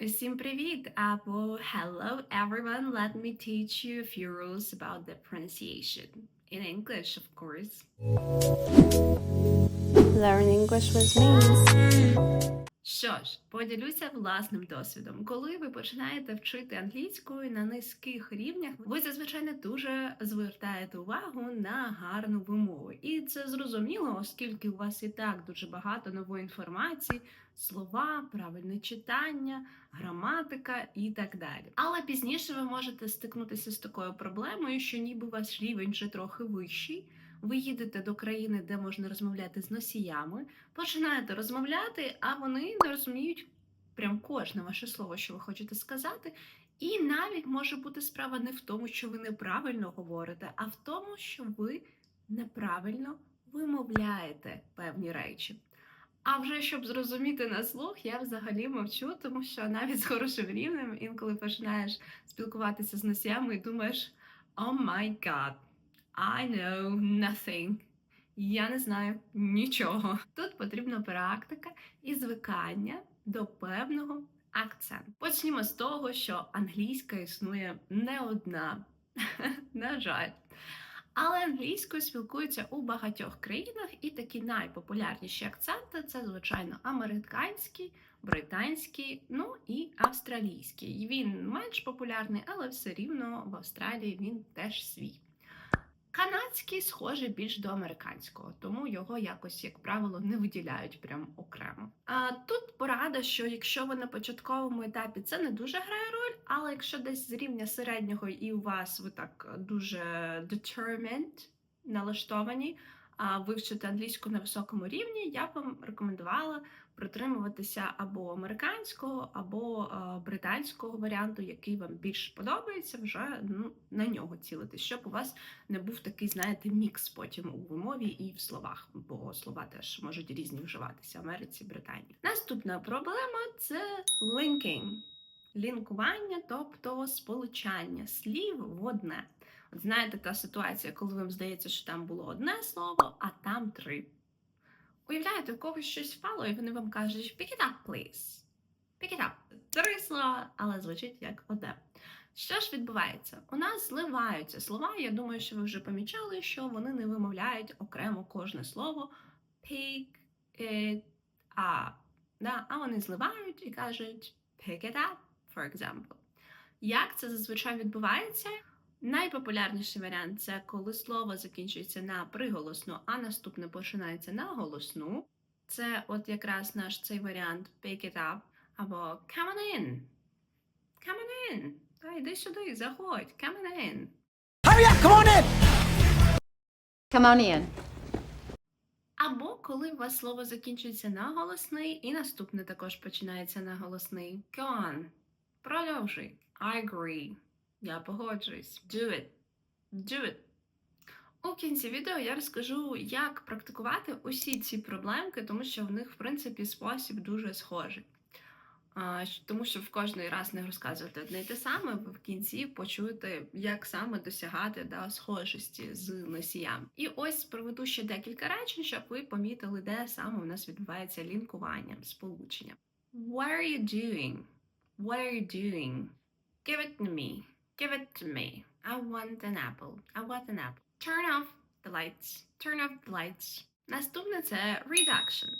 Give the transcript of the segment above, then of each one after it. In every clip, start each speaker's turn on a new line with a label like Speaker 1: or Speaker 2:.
Speaker 1: Усім привіт! Або hello everyone, let me teach you a few rules about the pronunciation. In English, of course.
Speaker 2: Learn English with me.
Speaker 1: Що ж, поділюся власним досвідом. Коли ви починаєте вчити англійською на низьких рівнях, ви зазвичай не дуже звертаєте увагу на гарну вимову. І це зрозуміло, оскільки у вас і так дуже багато нової інформації, слова, правильне читання, граматика і так далі. Але пізніше ви можете стикнутися з такою проблемою, що ніби ваш рівень вже трохи вищий. Ви їдете до країни, де можна розмовляти з носіями, починаєте розмовляти, а вони не розуміють прям кожне ваше слово, що ви хочете сказати. І навіть може бути справа не в тому, що ви неправильно говорите, а в тому, що ви неправильно вимовляєте певні речі. А вже щоб зрозуміти на слух, я взагалі мовчу, тому що навіть з хорошим рівнем інколи починаєш спілкуватися з носіями і думаєш: «Oh my God, I know nothing. Я не знаю нічого. Тут потрібна практика і звикання до певного акценту. Почнімо з того, що англійська існує не одна, на жаль. Але англійською спілкуються у багатьох країнах, і такі найпопулярніші акценти це, звичайно, американський, британський, ну і австралійський. Він менш популярний, але все рівно в Австралії він теж свій. Канадський схожий більш до американського, тому його якось, як правило, не виділяють прям окремо. А тут порада, що якщо ви на початковому етапі це не дуже грає роль, але якщо десь з рівня середнього і у вас ви так дуже determined, налаштовані, а вивчити англійську на високому рівні, я б вам рекомендувала притримуватися або американського, або е, британського варіанту, який вам більш подобається, вже ну, на нього цілити, щоб у вас не був такий, знаєте, мікс потім у вимові і в словах, бо слова теж можуть різні вживатися в Америці, Британії. Наступна проблема це linking. Лінкування, тобто сполучання слів в одне. От знаєте, та ситуація, коли вам здається, що там було одне слово, а там три. Уявляєте, у когось щось впало, і вони вам кажуть pick it up, please. Pick it up. Три слова, але звучить як одне. Що ж відбувається? У нас зливаються слова. Я думаю, що ви вже помічали, що вони не вимовляють окремо кожне слово pick it up. Да? А вони зливають і кажуть pick it up, for example. Як це зазвичай відбувається? Найпопулярніший варіант це коли слово закінчується на приголосну, а наступне починається на голосну. Це от якраз наш цей варіант pick it up або come on in. Come on in. Та йди сюди, заходь, come on in.
Speaker 3: Come on in.
Speaker 1: Або коли у вас слово закінчується на голосний, і наступне також починається на голосний. Go on. Продовжуй. I agree. Я погоджуюсь. Do it. Do it. У кінці відео я розкажу, як практикувати усі ці проблемки, тому що в них, в принципі, спосіб дуже схожий. Тому що в кожний раз не розказувати одне й те саме, ви в кінці почуєте, як саме досягати да, схожості з носіями. І ось проведу ще декілька речень, щоб ви помітили, де саме у нас відбувається лінкування, сполучення. What are you doing? What are you doing? Give it to me. Give it to me. I want an apple. I want an apple. Turn off the lights. Turn off the lights. Наступне це reduction.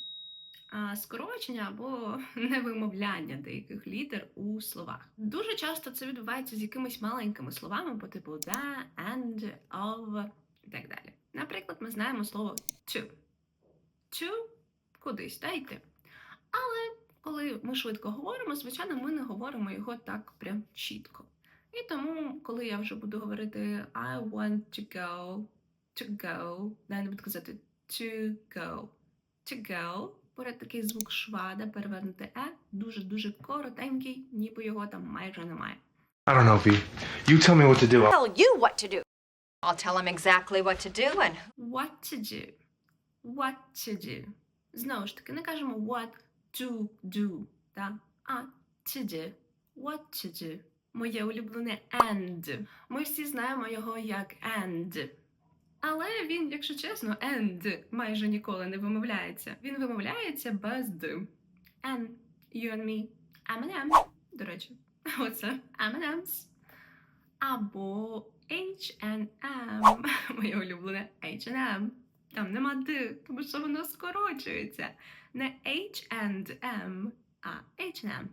Speaker 1: Скорочення або невимовляння деяких літер у словах. Дуже часто це відбувається з якимись маленькими словами по типу the, and, of і так далі. Наприклад, ми знаємо слово to. To кудись та йти. Але коли ми швидко говоримо, звичайно, ми не говоримо його так прям чітко. І тому, коли я вже буду говорити I want to go, to go, да, я не буду казати to go, to go, поряд такий звук шва, да, перевернути е, дуже-дуже коротенький, ніби його там майже немає.
Speaker 4: I don't know, V. You tell me what to do.
Speaker 3: Tell you what to do. I'll tell him exactly what to do and
Speaker 1: What to do. What to do. Знову ж таки, не кажемо what to do, да? а to do. What to do. Моє улюблене and. Ми всі знаємо його як and. Але він, якщо чесно, and майже ніколи не вимовляється. Він вимовляється без д. N, you and me, M and M. до речі, оце M&M's. Або H&M, моє улюблене H&M. Там нема Д, тому що воно скорочується. Не H&M, а H&M.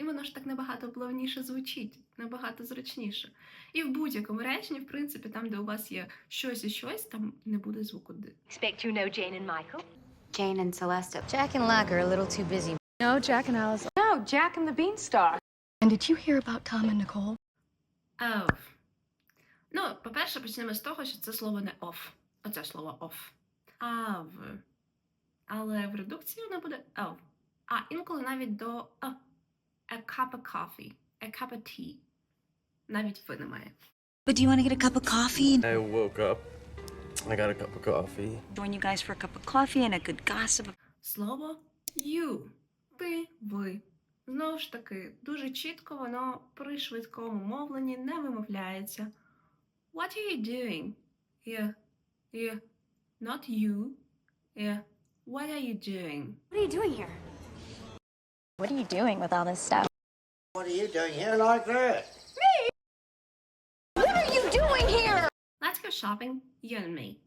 Speaker 1: І воно ж так набагато плавніше звучить, набагато зручніше. І в будь-якому реченні, в принципі, там, де у вас є щось і щось, там не буде звуку Д.
Speaker 3: Expect you know Jane and Michael.
Speaker 5: Jane and Celeste.
Speaker 6: Jack and Locke are a little too busy.
Speaker 2: No, Jack and Alice.
Speaker 5: No, Jack and the Beanstalk.
Speaker 6: And did you hear about Tom and Nicole?
Speaker 1: Of. Ну, по-перше, почнемо з того, що це слово не off. Оце слово off. Ав. Але в редукції воно буде of. А інколи навіть до a. A cup of coffee. A cup of tea. Навіть ви немає.
Speaker 7: But do you want to get a cup of coffee and
Speaker 8: I woke up. I got a cup of coffee.
Speaker 7: join you guys for a cup of coffee and a good gossip?
Speaker 1: Слово you. Ти, ви. Знову ж таки, дуже чітко воно при швидкому мовленні не вимовляється. What are you doing? Yeah. Yeah. Not you. Yeah. What are you doing?
Speaker 5: What are you doing here?
Speaker 6: What are you doing with all this stuff?
Speaker 9: What are you doing here like that?
Speaker 6: What are you doing here?
Speaker 1: Let's go shopping. You and me.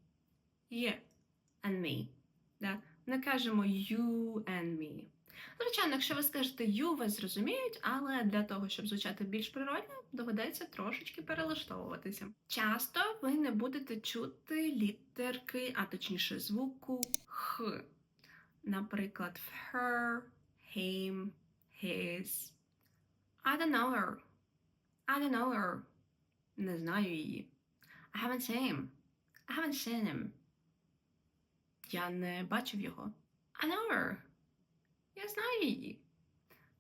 Speaker 1: You and me. Да? Не кажемо you and me. Звичайно, якщо ви скажете you, вас зрозуміють, але для того, щоб звучати більш природно, доведеться трошечки перелаштовуватися. Часто ви не будете чути літерки, а точніше звуку х. Наприклад, в her, him, his. I don't know her. I don't know her. Не знаю її. I haven't seen him. I haven't seen him. Я не бачив його. I know her. Я знаю її.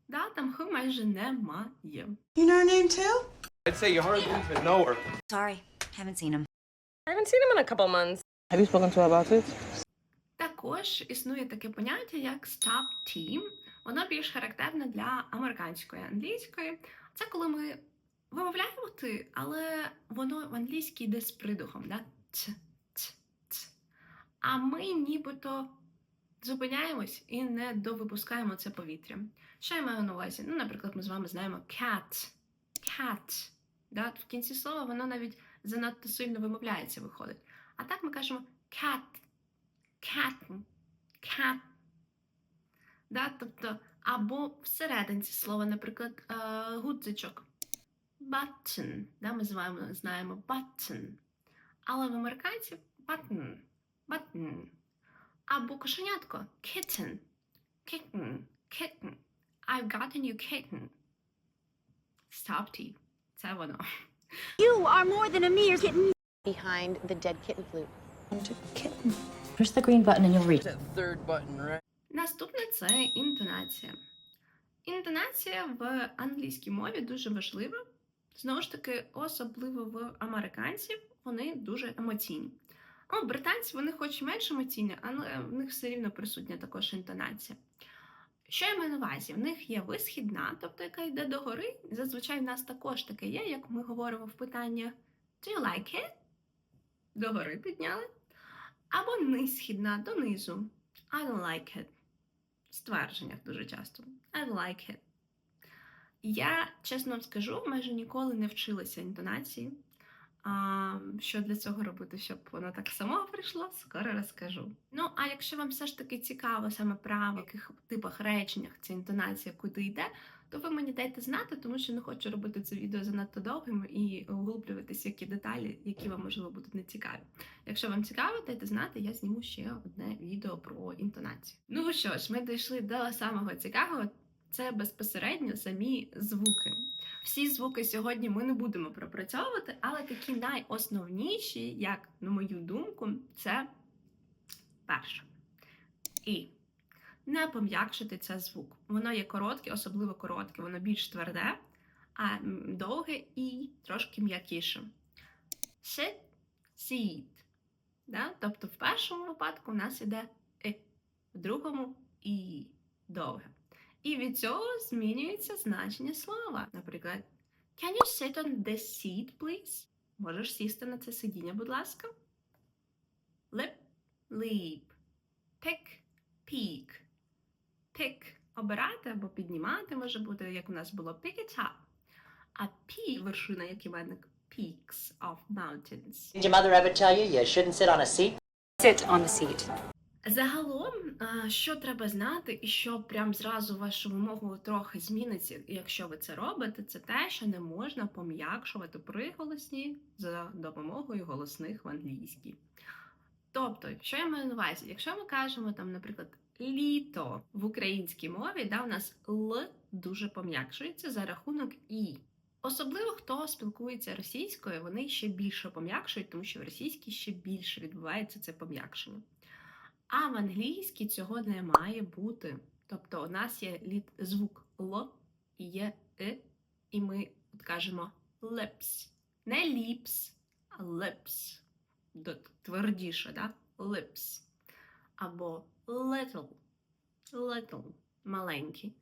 Speaker 1: Да, там х майже немає.
Speaker 9: You know her name too?
Speaker 4: I'd say you hardly even know her.
Speaker 7: Sorry, haven't seen him.
Speaker 2: I haven't seen him in a couple months.
Speaker 9: Have you spoken to her about it?
Speaker 1: Також існує таке поняття, як stop team. Воно більш характерне для американської англійської. Це коли ми вимовляємо ти, але воно в англійській йде з придухом, да? Ц, ц, ц. А ми нібито зупиняємось і не довипускаємо це повітря. Що я маю на увазі? Ну, наприклад, ми з вами знаємо cat, cat. Да? В кінці слова воно навіть занадто сильно вимовляється, виходить. А так ми кажемо cat, cat, cat. Да? Тобто, або всерединці слова, наприклад, е, гудзичок. Button. Да? Ми з вами знаємо button. Але в американців button, button. Або кошенятко kitten, kitten, kitten. I've got a new kitten. Stop tea. Це воно.
Speaker 6: You are more than a mere kitten.
Speaker 5: Behind the dead kitten flute.
Speaker 10: Push the green button and you'll reach.
Speaker 9: That third button, right?
Speaker 1: Наступне це інтонація. Інтонація в англійській мові дуже важлива. Знову ж таки, особливо в американців, вони дуже емоційні. Ну, британці вони хоч менш емоційні, але в них все рівно присутня також інтонація. Що я маю на увазі? В них є висхідна, тобто яка йде догори. Зазвичай в нас також таке є, як ми говоримо в питаннях Do you like it? Догори підняли. Або низхідна донизу. I don't like it. Ствердженнях дуже часто. I like it. Я, чесно вам скажу, майже ніколи не вчилася інтонації. А, що для цього робити, щоб воно так само прийшло, скоро розкажу. Ну, а якщо вам все ж таки цікаво саме право, в яких типах реченнях ця інтонація куди йде, то ви мені дайте знати, тому що не хочу робити це відео занадто довгим і углублюватися які деталі, які вам можливо будуть не цікаві. Якщо вам цікаво, дайте знати, я зніму ще одне відео про інтонацію. Ну що ж, ми дійшли до самого цікавого. Це безпосередньо самі звуки. Всі звуки сьогодні ми не будемо пропрацьовувати, але такі найосновніші, як на мою думку, це перше. І не пом'якшити це звук. Воно є коротке, особливо коротке, воно більш тверде, а довге і трошки м'якіше. Sit, sit. Да? Тобто в першому випадку у нас іде и, в другому і довге. І від цього змінюється значення слова. Наприклад, Can you sit on this seat, please? Можеш сісти на це сидіння, будь ласка. Lip, leap. Pick, peak. Pick, обирати або піднімати може бути, як у нас було pick it up. А peak – вершина, як іменник peaks of mountains.
Speaker 9: Did your mother ever tell you you shouldn't sit on a seat?
Speaker 10: Sit on the seat.
Speaker 1: Загалом, що треба знати, і що прям зразу вашу вимогу трохи зміниться, якщо ви це робите, це те, що не можна пом'якшувати приголосні за допомогою голосних в англійській. Тобто, що я маю на увазі, якщо ми кажемо там, наприклад, літо в українській мові, да, у нас л дуже пом'якшується за рахунок і. Особливо хто спілкується російською, вони ще більше пом'якшують, тому що в російській ще більше відбувається це пом'якшення. А в англійській цього не має бути. Тобто у нас є літ звук Л і є И, і ми от кажемо lips. Не lips, а lips. Твердіше, да? Lips. Або little. Little. Маленький.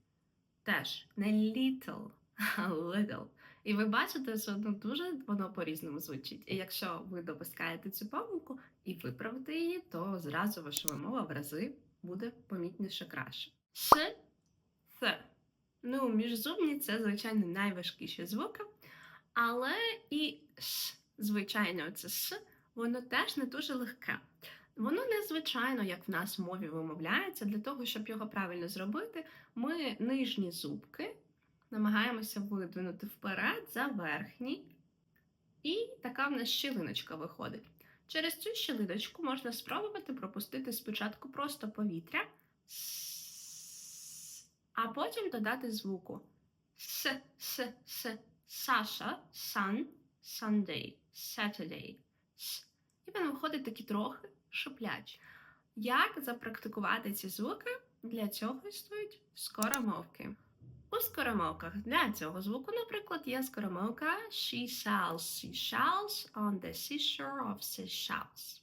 Speaker 1: Теж не little, а little. І ви бачите, що ну, дуже воно по-різному звучить. І якщо ви допускаєте цю помилку, і виправити її, то зразу ваша вимова в рази буде помітніше краще. Ш, Ц. Ну, міжзубні це, звичайно, найважкіші звуки, але і Ш, звичайно, це Ш, воно теж не дуже легке. Воно незвичайно, як в нас в мові вимовляється. Для того, щоб його правильно зробити, ми нижні зубки намагаємося видвинути вперед за верхні, і така в нас щілиночка виходить. Через цю щілиночку можна спробувати пропустити спочатку просто повітря, а потім додати звуку с, с, с, Саша, sun, Sunday, Saturday. І він виходить такі трохи шиплячі. Як запрактикувати ці звуки? Для цього існують скоромовки. У скоромовках для цього звуку, наприклад, є скоромовка She sells seashells on the seashore of Seychelles.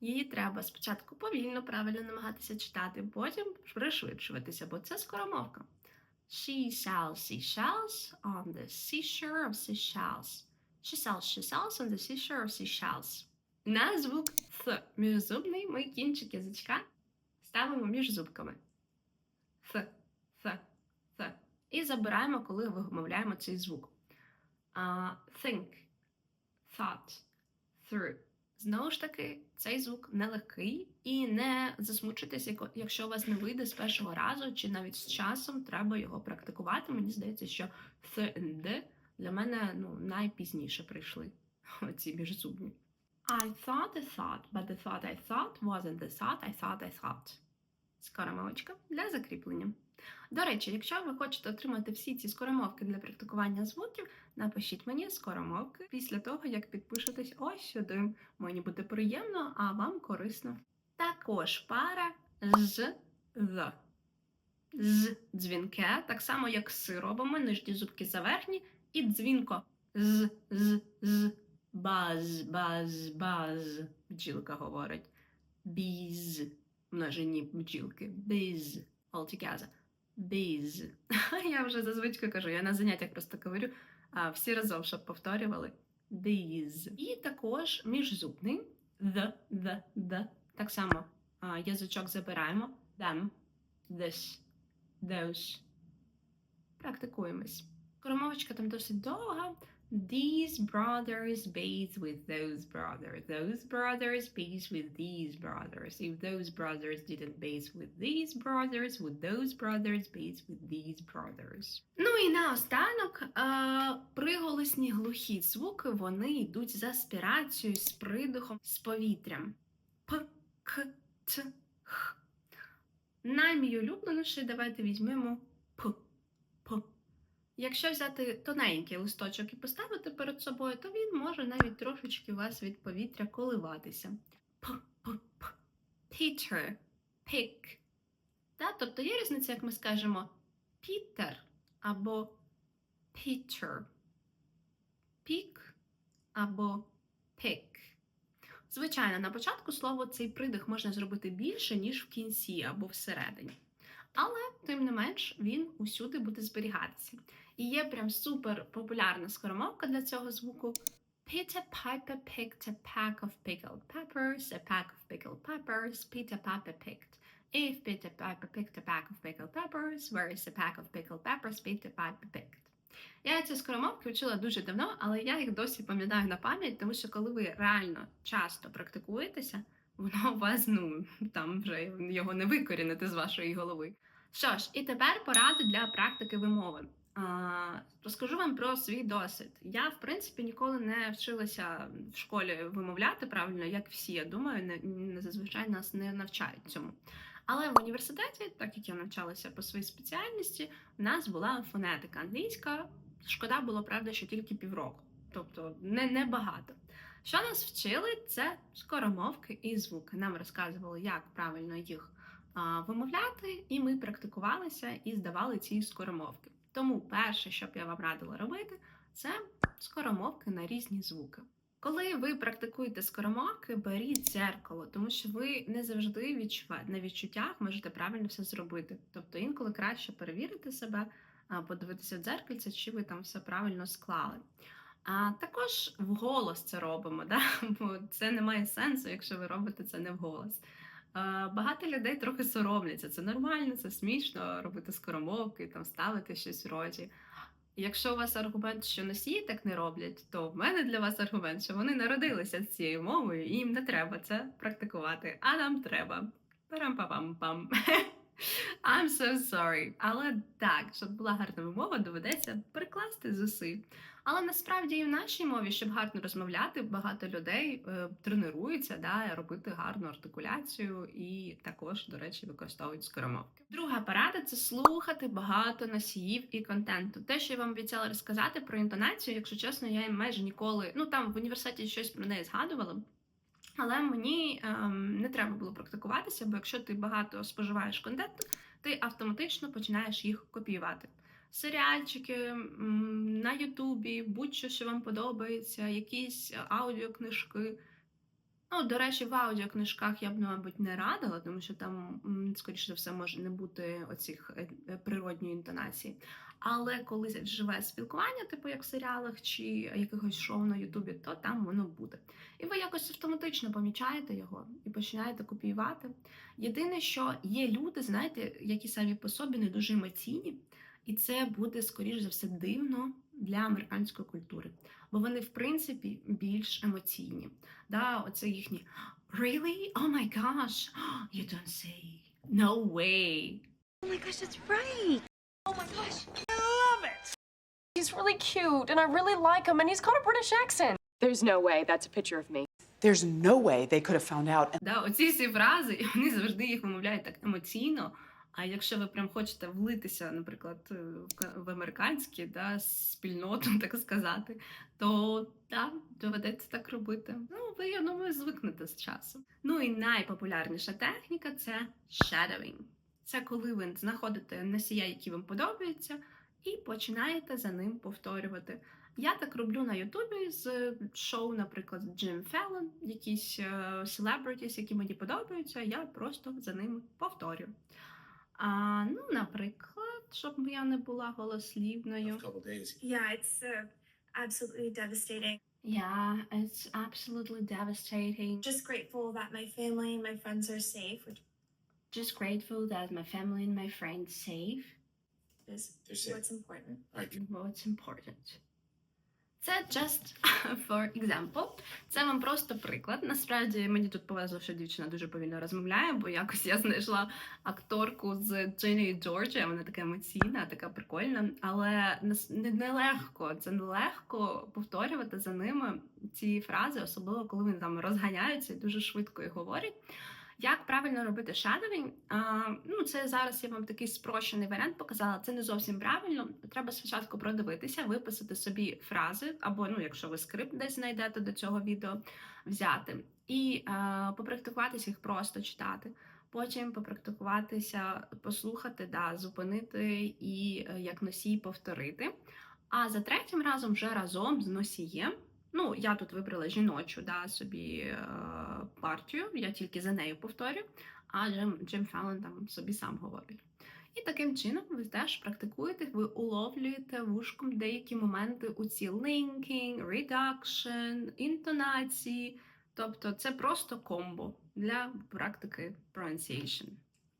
Speaker 1: Її треба спочатку повільно, правильно намагатися читати, потім пришвидшуватися, бо це скоромовка. She sells seashells on the seashore of Seychelles. She sells seashells on the seashore of Seychelles. На звук Th міжзубний ми кінчик язичка ставимо між зубками. Th, th, th. І забираємо, коли вимовляємо цей звук. А, think, thought, through. Знову ж таки, цей звук нелегкий і не засмучуйтесь, якщо у вас не вийде з першого разу, чи навіть з часом треба його практикувати. Мені здається, що and d для мене ну, найпізніше прийшли ці міжзубні. I thought a thought, but the thought I thought wasn't the thought I thought I thought. Скоромовочка для закріплення. До речі, якщо ви хочете отримати всі ці скоромовки для практикування звуків, напишіть мені скоромовки після того, як підпишетесь ось сюди. Мені буде приємно, а вам корисно. Також пара з з. З дзвінке, так само як си робимо, нижні зубки заверхні, і дзвінко з з з баз, баз, баз. Бджілка говорить. Біз. Множині бджілки. Біз. All. Біз. Я вже зазвичай кажу, я на заняттях просто говорю, а всі разом, щоб повторювали. Біз. І також міжзубний. The, the, the. Так само а, язичок забираємо. Them, this, those. Практикуємось. Кормовочка там досить довга. These brothers bathe with those brothers. Those brothers bathe with these brothers. If those brothers didn't bathe with these brothers, would those brothers bathe with these brothers? Ну і наостанок, е, приголосні глухі звуки, вони йдуть за спірацією з придихом з повітрям. П, К, Т, Х. Наймій улюбленіший давайте візьмемо. Якщо взяти тоненький листочок і поставити перед собою, то він може навіть трошечки у вас від повітря коливатися. П, п, п. Peter, pick. Та? Тобто є різниця, як ми скажемо Peter або Peter. Пік або pick. Звичайно, на початку слова цей придих можна зробити більше, ніж в кінці або всередині. Але, тим не менш, він усюди буде зберігатися. І є прям супер популярна скоромовка для цього звуку. Peter Piper picked a pack of pickled peppers, a pack of pickled peppers, Peter Piper picked. If Peter Piper picked a pack of pickled peppers, where is a pack of pickled peppers Peter Piper picked? Я ці скоромовки вчила дуже давно, але я їх досі пам'ятаю на пам'ять, тому що коли ви реально часто практикуєтеся, воно у вас, ну, там вже його не викорінити з вашої голови. Що ж, і тепер поради для практики вимови. Розкажу вам про свій досвід. Я, в принципі, ніколи не вчилася в школі вимовляти правильно, як всі, я думаю, не, не зазвичай нас не навчають цьому. Але в університеті, так як я навчалася по своїй спеціальності, у нас була фонетика англійська. Шкода було, правда, що тільки півроку, тобто не, не багато. Що нас вчили, це скоромовки і звуки. Нам розказували, як правильно їх а, вимовляти, і ми практикувалися і здавали ці скоромовки. Тому перше, що б я вам радила робити, це скоромовки на різні звуки. Коли ви практикуєте скоромовки, беріть дзеркало, тому що ви не завжди відчуваєте на відчуттях можете правильно все зробити. Тобто інколи краще перевірити себе, подивитися в дзеркальце, чи ви там все правильно склали. А також вголос це робимо, да? бо це не має сенсу, якщо ви робите це не вголос. Багато людей трохи соромляться. Це нормально, це смішно робити скоромовки, там ставити щось в роті. Якщо у вас аргумент, що носії так не роблять, то в мене для вас аргумент, що вони народилися з цією мовою, і їм не треба це практикувати, а нам треба. Парам-пам-пам. I'm so sorry. Але так, щоб була гарна вимова, доведеться прикласти зусиль. Але насправді і в нашій мові, щоб гарно розмовляти, багато людей е, тренуються да, робити гарну артикуляцію і також, до речі, використовують скоромовки. Друга порада це слухати багато носіїв і контенту. Те, що я вам обіцяла розказати про інтонацію, якщо чесно, я майже ніколи, ну там в університеті щось про неї згадувала. Але мені ем, не треба було практикуватися, бо якщо ти багато споживаєш контенту, ти автоматично починаєш їх копіювати. Серіальчики на Ютубі, будь-що, що вам подобається, якісь аудіокнижки. Ну, до речі, в аудіокнижках я б, мабуть, не радила, тому що там, скоріше за все, може не бути оцих е, природньої інтонації. Але коли живе спілкування, типу як в серіалах чи якихось шоу на Ютубі, то там воно буде. І ви якось автоматично помічаєте його і починаєте копіювати. Єдине, що є люди, знаєте, які самі по собі не дуже емоційні, і це буде, скоріш за все, дивно для американської культури, бо вони, в принципі, більш емоційні. Да, Оце їхні Really? Oh my gosh! You don't say. No way!
Speaker 7: Oh my gosh, that's right.
Speaker 2: He's really cute, and I really like him, and he's got a British accent. There's no way that's a picture of me.
Speaker 11: There's no way they could have found out.
Speaker 1: Да, оці всі фрази, і вони завжди їх вимовляють так емоційно. А якщо ви прям хочете влитися, наприклад, е, в американські да, спільноту, так сказати, то да, доведеться так робити. Ну, ви, я думаю, звикнете з часом. Ну і найпопулярніша техніка це shadowing. Це коли ви знаходите носія, який вам подобається, і починаєте за ним повторювати. Я так роблю на Ютубі з шоу, наприклад, Джим Феллон, якісь е, celebrities, які мені подобаються, я просто за ними повторю. А, ну, наприклад, щоб я не була голослівною.
Speaker 6: Yeah, it's uh, absolutely devastating.
Speaker 1: Yeah, it's absolutely devastating.
Speaker 6: Just grateful that my family and my friends are safe,
Speaker 1: Just grateful that my family and my friends safe.
Speaker 6: Is what's important.
Speaker 1: What's important. Це just for example. Це вам просто приклад. Насправді мені тут повезло, що дівчина дуже повільно розмовляє, бо якось я знайшла акторку з Джині Джорджія. Вона така емоційна, така прикольна. Але нас- не- нелегко, це нелегко повторювати за ними ці фрази, особливо коли вони там розганяються і дуже швидко їх говорять. Як правильно робити? А, ну, це зараз я вам такий спрощений варіант показала. Це не зовсім правильно. Треба спочатку продивитися, виписати собі фрази, або ну, якщо ви скрипт десь знайдете до цього відео, взяти і а, попрактикуватися їх просто читати. Потім попрактикуватися, послухати, да, зупинити і е, як носій повторити. А за третім разом вже разом з носієм. Ну, я тут вибрала жіночу да, собі е, партію, я тільки за нею повторю, а Джим, Джим Феллон там собі сам говорить. І таким чином ви теж практикуєте, ви уловлюєте вушком деякі моменти у ці linking, reduction, інтонації. Тобто це просто комбо для практики pronunciation.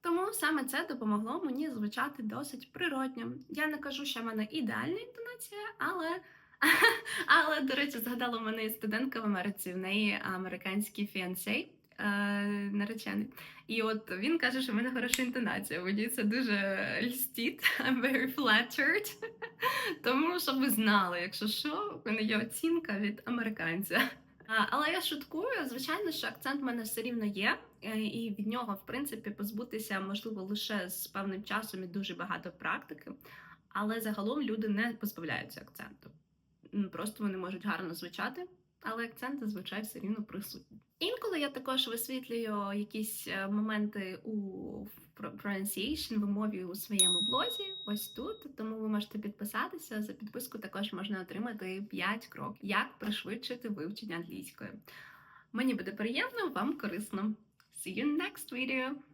Speaker 1: Тому саме це допомогло мені звучати досить природньо. Я не кажу, що в мене ідеальна інтонація, але. Але, до речі, згадала, мене студентка в Америці, в неї американський фіансей е, наречений. І от він каже, що в мене хороша інтонація. Мені це дуже льстить. I'm very flattered. Тому щоб ви знали, якщо що, в мене є оцінка від американця. Але я шуткую, звичайно, що акцент в мене все рівно є, е, і від нього, в принципі, позбутися можливо лише з певним часом і дуже багато практики. Але загалом люди не позбавляються акценту. Просто вони можуть гарно звучати, але акцент зазвичай все рівно присутній. Інколи я також висвітлюю якісь е, моменти у pronunciation, вимові у своєму блозі, ось тут. Тому ви можете підписатися. За підписку також можна отримати 5 кроків, як пришвидшити вивчення англійської. Мені буде приємно, вам корисно. See you in next video!